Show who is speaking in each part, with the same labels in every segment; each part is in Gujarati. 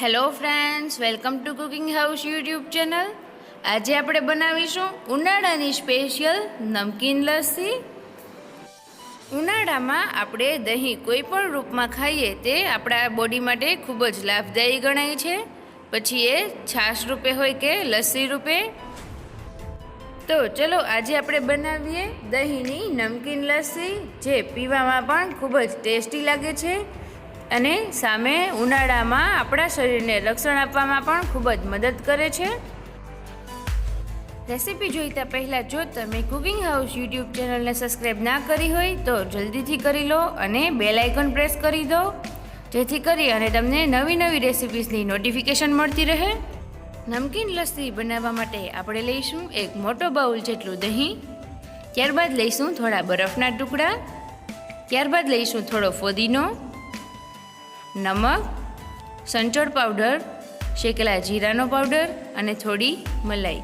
Speaker 1: Hello friends welcome to cooking house YouTube channel આજે આપણે બનાવીશું ઉનાળાની સ્પેશિયલ નમકીન લસ્સી. ઉનાળામાં આપણે દહીં કોઈ પણ રૂપમાં ખાઈએ તે આપણા બોડી માટે ખૂબ જ લાભદાયી ગણાય છે. પછી એ છાશ રૂપે હોય કે લસ્સી રૂપે. તો ચલો આજે આપણે બનાવીએ દહીંની નમકીન લસ્સી, જે પીવામાં પણ ખૂબ જ ટેસ્ટી લાગે છે. અને સામે ઉનાળામાં આપણા શરીરને રક્ષણ આપવામાં પણ ખૂબ જ મદદ કરે છે. રેસીપી જોઈતા પહેલાં જો તમે કુકિંગ હાઉસ યુટ્યુબ ચેનલને સબસ્ક્રાઈબ ના કરી હોય તો જલ્દીથી કરી લો અને બેલ આઇકન પ્રેસ કરી દો. જેથી કરી અને તમને નવી નવી રેસિપીસની નોટિફિકેશન મળતી રહે. નમકીન લસ્સી બનાવવા માટે આપણે લઈશું એક મોટો બાઉલ જેટલું દહીં. ત્યારબાદ લઈશું થોડા બરફના ટુકડા. ત્યારબાદ લઈશું થોડો ફોદીનો. નમક, સંચોળ પાવડર, શેકેલા જીરાનો પાવડર અને થોડી મલાઈ.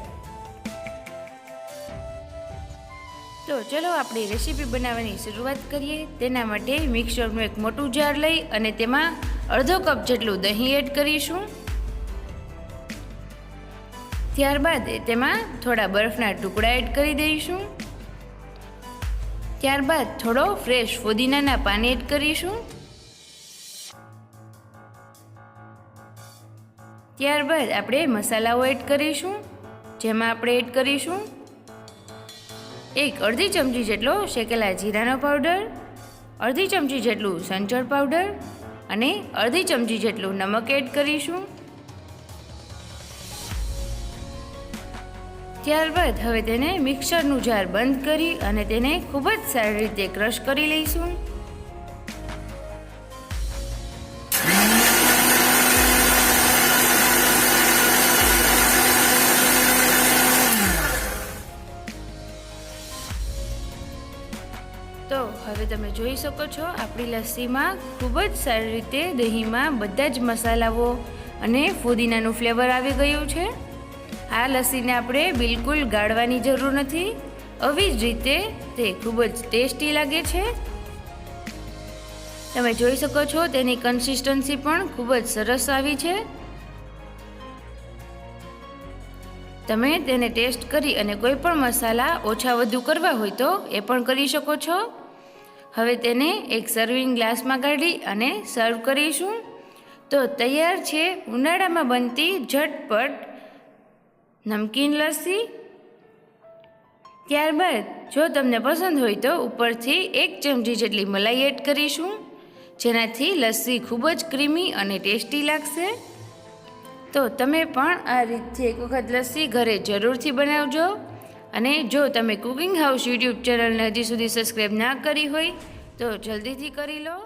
Speaker 1: તો ચલો આપણે રેસીપી બનાવવાની શરૂઆત કરીએ. તેના માટે મિક્સરનું એક મોટું જાર લઈ અને તેમાં અડધો કપ જેટલું દહીં એડ કરીશું. ત્યારબાદ તેમાં થોડા બરફના ટુકડા એડ કરી દઈશું. ત્યારબાદ થોડો ફ્રેશ ફુદીનાના પાન એડ કરીશું. ત્યારબાદ આપણે મસાલાઓ એડ કરીશું. જેમાં આપણે એડ કરીશું એક અડધી ચમચી જેટલો શેકેલા જીરાનો પાવડર, અડધી ચમચી જેટલું સંચળ પાવડર અને અડધી ચમચી જેટલું નમક એડ કરીશું. ત્યારબાદ હવે તેને મિક્સરનું જાર બંધ કરી અને તેને ખૂબ જ સારી રીતે ક્રશ કરી લઈશું. તો હવે તમે જોઈ શકો છો, આપણી લસ્સીમાં ખૂબ જ સારી રીતે દહીંમાં બધા જ મસાલાઓ અને ફુદીનાનું ફ્લેવર આવી ગયું છે. આ લસ્સીને આપણે બિલકુલ ગાળવાની જરૂર નથી. આવી જ રીતે તે ખૂબ જ ટેસ્ટી લાગે છે. તમે જોઈ શકો છો તેની કન્સિસ્ટન્સી પણ ખૂબ જ સરસ આવી છે. તમે તેને ટેસ્ટ કરી અને કોઈ પણ મસાલા ઓછા વધુ કરવા હોય તો એ પણ કરી શકો છો. હવે તેને એક સર્વિંગ ગ્લાસમાં કાઢી અને સર્વ કરીશું. તો તૈયાર છે ઉનાળામાં બનતી ઝટપટ નમકીન લસ્સી. ત્યારબાદ જો તમને પસંદ હોય તો ઉપરથી એક ચમચી જેટલી મલાઈ એડ કરીશું. જેનાથી લસ્સી ખૂબ જ ક્રીમી અને ટેસ્ટી લાગશે. તો તમે પણ આ રીતથી એક વખત લસ્સી ઘરે જરૂરથી બનાવજો. અને જો તમે કુકિંગ હાઉસ યુટ્યુબ ચેનલને હજી સુધી સબસ્ક્રાઈબ ના કરી હોય, તો જલ્દીથી કરી લો.